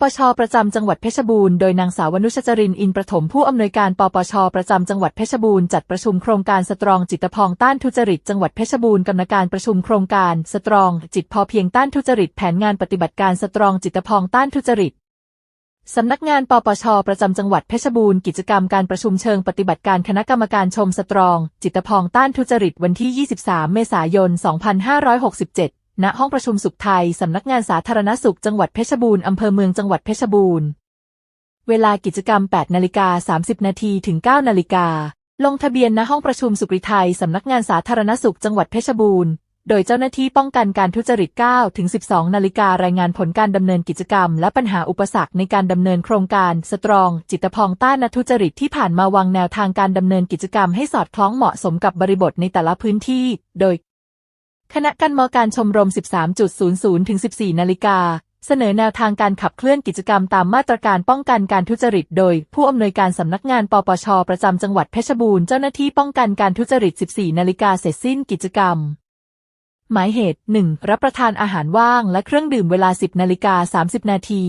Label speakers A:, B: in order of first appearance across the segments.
A: ปชประจำจังหวัดเพชรบูรณ์โดยนางสาววนุชจรินทร์อินประถมผู้อำนวยการปปชประจำจังหวัดเพชรบูรณ์จัดประชุมโครงการสตรองจิตพองต้านทุจริต จังหวัดเพชรบูรณ์กรรมการประชุมโครงการสตรองจิตพอเพียงต้านทุจริต แผนงานปฏิบัติการสตรองจิตพองต้านทุจริตสำนักงานปปช ประจำจังหวัดเพชรบูรณ์กิจกรรมการประชุมเชิงปฏิบัติการคณะกรรมการชมสตรอง จิตพองต้านทุจริตวันที่ 23 เมษายน 2567 ณห้องประชุมสุขไทย สำนักงานสาธารณสุขจังหวัดเพชรบูรณ์ อำเภอเมืองจังหวัดเพชรบูรณ์ เวลากิจกรรม 8 นาฬิกา 30 นาทีถึง 9 นาฬิกา ลงทะเบียนณห้องประชุมสุขริไทย สำนักงานสาธารณสุขจังหวัดเพชรบูรณ์ โดยเจ้าหน้าที่ป้องกันการทุจริต 9 ถึง 12 นาฬิการายงานผลการดำเนินกิจกรรม และปัญหาอุปสรรคในการดำเนินโครงการสตรอง จิตพองต้านทุจริตที่ผ่านมาวางแนวทางการดำเนินกิจกรรมให้สอดคล้องเหมาะสมกับบริบทในแต่ละพื้นที่ โดย คณะกรรมการชมรม 13.00 ถึง 14 นาฬิกา เสนอแนวทางการขับเคลื่อนกิจกรรมตามมาตรการป้องกันการทุจริต โดย ผู้อำนวยการสำนักงานปปช ประจำจังหวัดเพชรบูรณ์เจ้าหน้าที่ป้องกันการทุจริต 14 นาฬิกาเสร็จสิ้นกิจกรรม หมายเหตุ 1. รับประทานอาหารว่างและเครื่องดื่มเวลา 10 นาฬิกา 30 นาที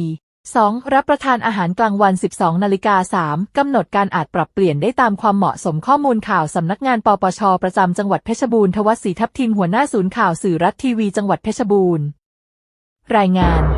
A: 2. รับประทานอาหารกลางวัน 12นาฬิกา 3. กำหนดการอาจปรับเปลี่ยนได้ตามความเหมาะสมข้อมูลข่าวสำนักงานปปช ประจำจังหวัดเพชรบูรณ์ทวัศรีทัพทิมหัวหน้าศูนย์ข่าวสื่อรัฐทีวีจังหวัดเพชรบูรณ์ รายงาน